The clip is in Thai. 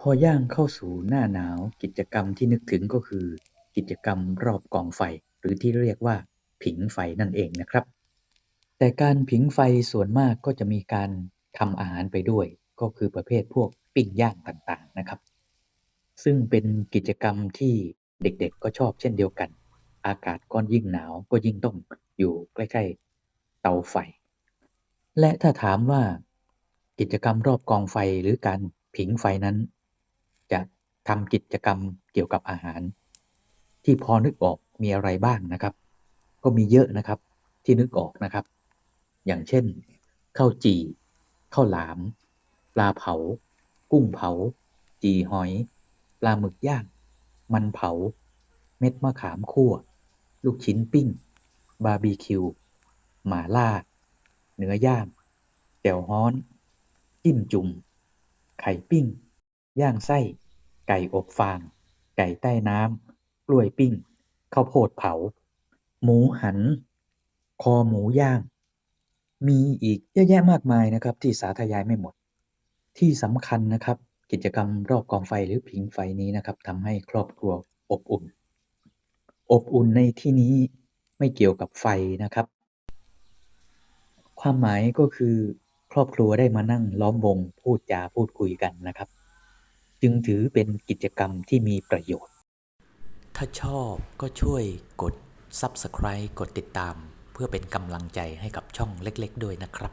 พอย่างเข้าสู่หน้าหนาว กิจกรรมที่นึกถึงก็คือ กิจกรรมรอบกองไฟ หรือที่เรียกว่า ผิงไฟนั่นเองนะครับ แต่การผิงไฟส่วนมากก็จะมีการทำอาหารไปด้วย ก็คือประเภทพวกปิ้งย่างต่างๆนะครับ ซึ่งเป็นกิจกรรมที่เด็กๆ ก็ชอบเช่นเดียวกัน อากาศก็ยิ่งหนาวก็ยิ่งต้องอยู่ใกล้ๆ เตาไฟ และถ้าถามว่า กิจกรรมรอบกองไฟหรือการผิงไฟนั้น จะทำกิจกรรมเกี่ยวกับอาหาร ที่พอนึกออกมีอะไรบ้างนะครับ ก็มีเยอะนะครับที่นึกออกนะครับ อย่างเช่นข้าวจี่ข้าวหลาม ปลาเผา กุ้งเผา จีหอย ปลาหมึกย่าง มันเผา เม็ดมะขามคั่ว ลูกชิ้นปิ้ง บาร์บีคิว หมาล่า เนื้อย่างแจ่วฮ้อน จิ้มจุ่ม ไข่ปิ้ง ย่างไส้ ไก่อบฟาง ไก่ใต้น้ำกล้วยปิ้ง ข้าวโพดเผา หมูหัน คอหมูย่าง มีอีกเยอะแยะมากมายนะครับ ที่สาธยายไม่หมด ที่สำคัญนะครับ กิจกรรมรอบกองไฟหรือผิงไฟนี้นะครับทำให้ครอบครัวอบอุ่น อบอุ่นในที่นี้ไม่เกี่ยวกับไฟนะครับ ความหมายก็คือครอบครัวได้มานั่งล้อมวงพูดจาพูดคุยกันนะครับ จึงถือเป็นกิจกรรมที่มีประโยชน์ ถ้าชอบก็ช่วยกด Subscribe กดติดตาม เพื่อเป็นกำลังใจให้กับช่องเล็กๆ ด้วยนะครับ